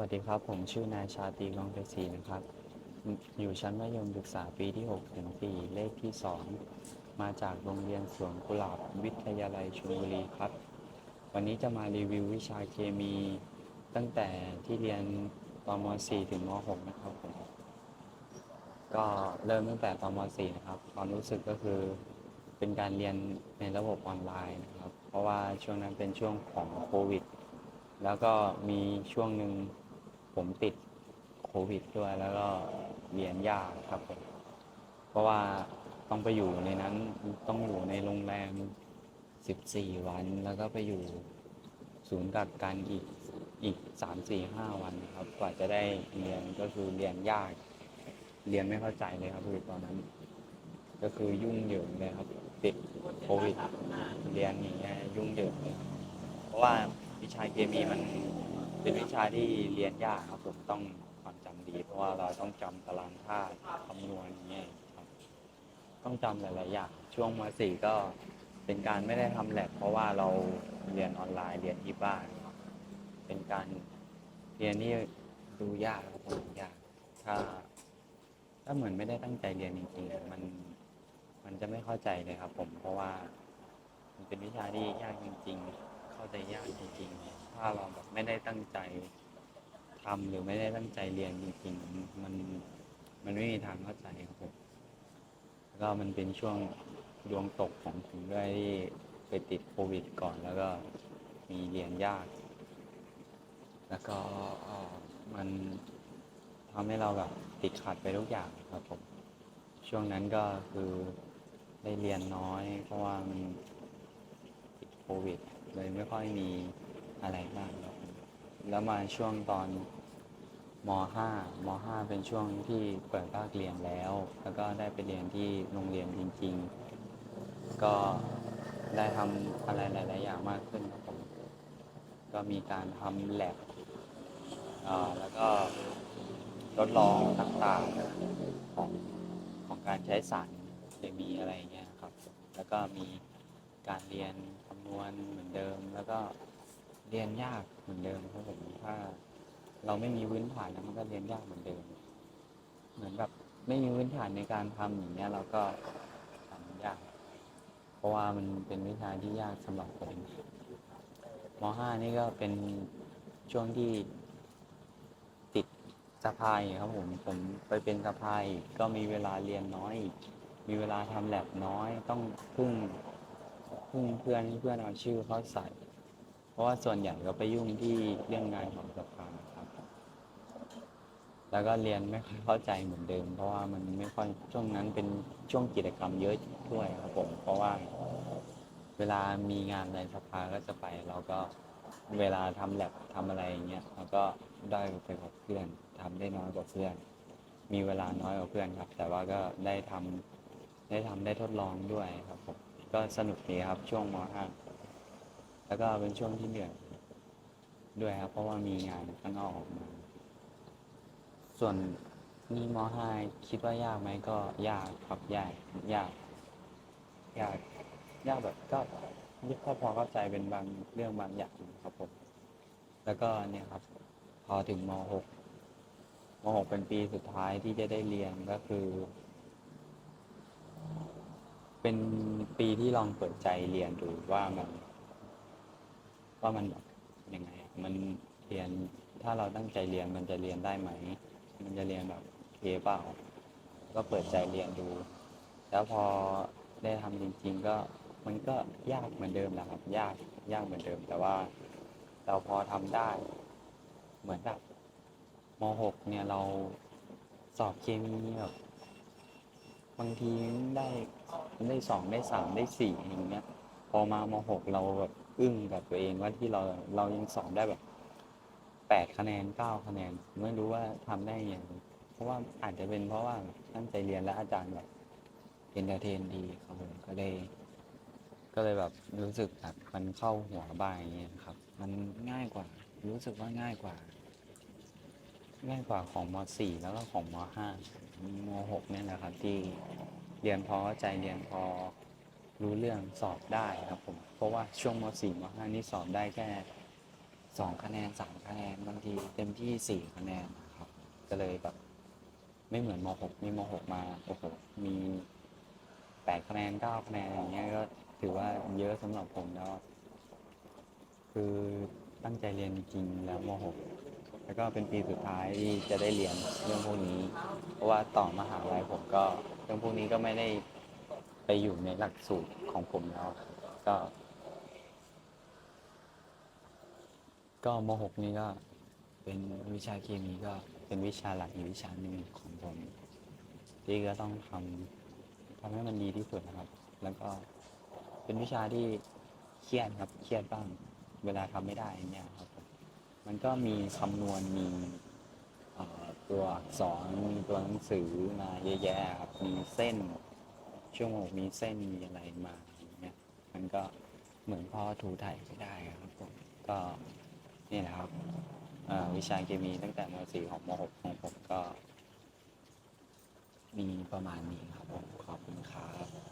วัสดีครับ ผมชื่อนายชาตรีกองเพชรศรีนะครับ อยู่ชั้นมัธยมศึกษาปีที่6ถึง4เลขที่ 2 มาจากโรงเรียนสวนกุหลาบวิทยาลัยชลบุรีครับ วันนี้จะมารีวิววิชาเคมี ตั้งแต่ที่เรียนตอนม .4 ถึงม .6 นะครับผมก็เริ่มตั้งแต่ตอนม .4 นะครับความรู้สึกก็คือเป็นการเรียนในระบบออนไลน์นะครับ เพราะว่าช่วงนั้นเป็นช่วงของโควิดแล้วก็มีช่วงหนึ่ง ผมติดโควิดด้วยแล้วก็เรียนยากครับผมเพราะว่าต้องไปอยู่ในนั้นต้องอยู่ในโรงแรม 14 วัน แล้วก็ไปอยู่ศูนย์กักกันอีกอีก 3 4 5 วันนะครับ กว่าจะได้เรียนก็คือเรียนยาก เรียนไม่เข้าใจเลยครับคือตอนนั้น ก็คือยุ่งเหยิงเลยครับ ติดโควิด เรียนอย่างเงี้ยยุ่งเหยิงเลยเพราะว่าวิชาเคมีมัน เป็นวิชาที่เรียนยากครับผมต้องความจำดี เพราะว่าเราต้องจำตารางธาตุคำนวณอย่างเงี้ยครับ ต้องจำหลายๆอย่างช่วงม .4 ก็เป็นการไม่ได้ทำแลบเพราะว่าเราเรียนออนไลน์เรียนที่บ้านครับเป็นการเรียนที่ดูยากครับผมยาก ถ้า ถ้าเหมือนไม่ได้ตั้งใจเรียนจริงๆอะมัน มันจะไม่เข้าใจเลยครับผม เพราะว่า มันเป็นวิชาที่ยากจริง ๆ เข้าใจยากจริงๆ ถ้าเราแบบไม่ได้ตั้งใจทำหรือไม่ได้ตั้งใจเรียนจริงๆมันมันไม่มีทางเข้าใจครับผมแล้วก็มันเป็นช่วงดวงตกของผมด้วยที่ไปติดโควิดก่อน แล้วก็มีเรียนยาก แล้วก็มันทำให้เราแบบติดขัดไปทุกอย่างครับผม ช่วงนั้นก็คือได้เรียนน้อย เพราะว่ามันติดโควิดเลยไม่ค่อยมี อะไรมากครับผมแล้วมาช่วงตอนม .5 ม .5 เป็นช่วงที่เปิดภาคเรียนแล้ว แล้วก็ได้ไปเรียนที่โรงเรียนจริง ๆ ก็ได้ทำอะไรหลาย ๆ อย่างมากขึ้นครับผม ก็มีการทำแลบเอ่อแล้วก็ทดลองต่างๆของของการใช้สารเคมีอะไรเงี้ยครับ แล้วก็มีการเรียนคำนวณเหมือนเดิม แล้วก็ เรียนยากเหมือนเดิมครับผมถ้า เราไม่มีพื้นฐานแล้วมันก็เรียนยากเหมือนเดิม เหมือนแบบไม่มีพื้นฐานในการทำอย่างเงี้ย เราก็ทำยาก เพราะว่ามันเป็นวิชาที่ยากสำหรับผมม .5 นี่ก็เป็นช่วงที่ติดสะพายครับผมผมไปเป็นสะพายก็มีเวลาเรียนน้อย มีเวลาทำแลบน้อย ต้องพึ่งพึ่งเพื่อนเพื่อนเอาชื่อเขาใส่ ราะว่าส่วนใหญ่ก็ไปยุ่งที่เรื่องงานของสภาครับ แล้วก็เรียนไม่ค่อยเข้าใจเหมือนเดิม เพราะว่ามันไม่ค่อยช่วงนั้นเป็นช่วงกิจกรรมเยอะด้วยครับผม เพราะว่าเวลามีงานในสภาก็จะไปเราก็เวลาทำแลบทำอะไรอย่างเงี้ยเราก็ได้ไปกับเพื่อนทำได้น้อยกว่าเพื่อน มีเวลาน้อยกว่าเพื่อนครับ แต่ว่าก็ได้ทำได้ทำได้ทดลองด้วยครับผมก็สนุกดีครับช่วงม .5 แล้วก็เป็นช่วงที่เหนื่อยด้วยครับ เพราะว่ามีงานข้างนอกออกมา ส่วนนี่ม .5 คิดว่ายากไหมก็ยากครับยากยากยากยากแบบก็ก็พอเข้าใจเป็นบางเรื่องบางอย่างครับผม แล้วก็เนี่ยครับ พอถึงม .6 ม .6 เป็นปีสุดท้ายที่จะได้เรียนก็คือ เป็นปีที่ลองเปิดใจเรียนดูว่ามัน ว่ามันแบบยังไงมันเรียนถ้าเราตั้งใจเรียนมันจะเรียนได้ไหม มันจะเรียนแบบเคเปล่า ก็เปิดใจเรียนดู แล้วพอได้ทำจริง ๆ ก็มันก็ยากเหมือนเดิมแหละครับ ยากยากเหมือนเดิม แต่ว่าเราพอทำได้ เหมือนแบบม .6 เนี่ยเราสอบเคมีแบบบางทีได้ได้สองได้สามได้สี่อย่างเงี้ย พอมาม .6 เราแบบ อึ้งกับตัวเองว่าที่เราเรายังสอบได้แบบแปดคะแนนเก้าคะแนนไม่รู้ว่าทำได้ยังเพราะว่าอาจจะเป็นเพราะว่าตั้งใจเรียนและอาจารย์แบบเอนเตอร์เทนดีครับผมก็เลย ก็เลยแบบรู้สึกแบบมันเข้าหัวบ้างอย่างเงี้ยครับ มันง่ายกว่า รู้สึกว่าง่ายกว่า ง่ายกว่าของม .4 แล้วก็ของม .5 ม .6 เนี่ยนะครับ ที่เรียนพอใจเรียนพอ รู้เรื่องสอบได้ครับผม เพราะว่าช่วงม .4 ม .5 นี่สอบได้แค่สองคะแนนสามคะแนนบางทีเต็มที่สี่คะแนนครับ ก็เลยแบบ ไม่เหมือนมหกมีมหกมาโอ้โหมีแปดคะแนนเก้าคะแนนอย่างเงี้ยก็ถือว่าเยอะสำหรับผมแล้ว คือตั้งใจเรียนจริงแล้วมหกแล้วก็เป็นปีสุดท้ายที่จะได้เรียนเรื่องพวกนี้ เพราะว่าต่อมหาลัยผมก็เรื่องพวกนี้ก็ไม่ได้ ไปอยู่ในหลักสูตรของผมแล้วก็ ก็มหกนี้ก็เป็นวิชาเคมีก็เป็นวิชาหลักอีกวิชาหนึ่งของผมที่ก็ต้องทำทำให้มันดีที่สุดนะครับ แล้วก็เป็นวิชาที่เครียดครับเครียดบ้าง เวลาทำไม่ได้เงี้ยครับ มันก็มีคำนวณมีตัวอักษรมีตัวหนังสือมาเยอะแยะครับมีเส้น ชั่วโมงมีเส้นมีอะไรมาอย่างเงี้ยมันก็เหมือนพอถูถ่ายไม่ได้ครับผมก็นี่แหละครับวิชาเคมีตั้งแต่ม .4 ของม .6 ของผมก็ มีประมาณนี้ครับผมขอบคุณครับ